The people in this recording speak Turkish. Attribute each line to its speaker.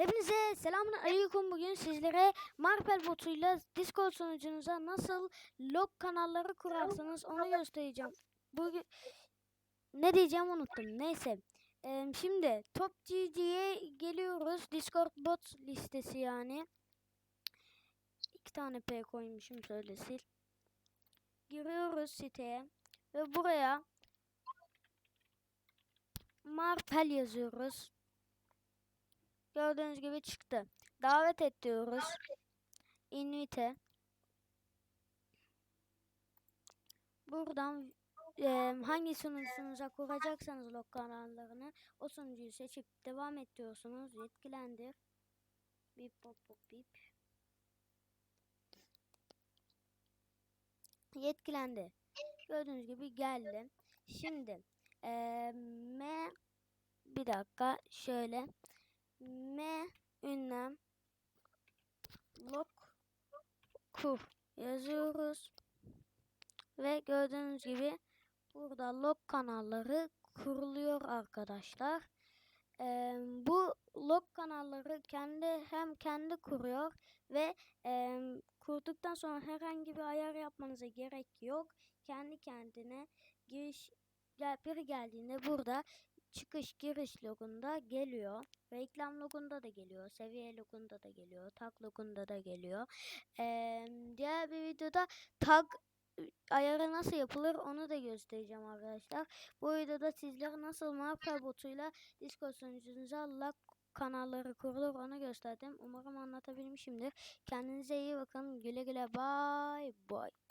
Speaker 1: Hepinize selamun aleyküm. Bugün sizlere Marpel botuyla Discord sunucunuza nasıl log kanalları kurarsanız onu göstereceğim. Bugün ne diyeceğim unuttum. Neyse. Eee, şimdi Top GG'ye geliyoruz. Discord bot listesi yani. İki tane P koymuşum şöyle sil. Giriyoruz siteye ve buraya Marpel yazıyoruz. Gördüğünüz gibi çıktı. Davet et diyoruz. Invite. Buradan eee, hangi sunucunuza kuracaksanız log kanallarını o sunucuyu seçip devam et diyorsunuz. Yetkilendir. Bip bop bop bip. Yetkilendi. Gördüğünüz gibi geldi. Şimdi eee, M bir dakika şöyle M ünlem log kur yazıyoruz ve gördüğünüz gibi burada log kanalları kuruluyor arkadaşlar. Eee, bu log kanalları kendi hem kendi kuruyor ve eee, kurduktan sonra herhangi bir ayar yapmanıza gerek yok. Kendi kendine giriş gel, biri geldiğinde burada çıkış giriş logunda geliyor. Reklam logunda da geliyor. Seviye logunda da geliyor. Tag logunda da geliyor. Eee, diğer bir videoda tag ayarı nasıl yapılır onu da göstereceğim arkadaşlar. Bu videoda sizlere nasıl Marker botuyla Discord sunucunuza log kanalları kurulur onu gösterdim. Umarım anlatabilmişimdir. Kendinize iyi bakın. Güle güle. Bye bye.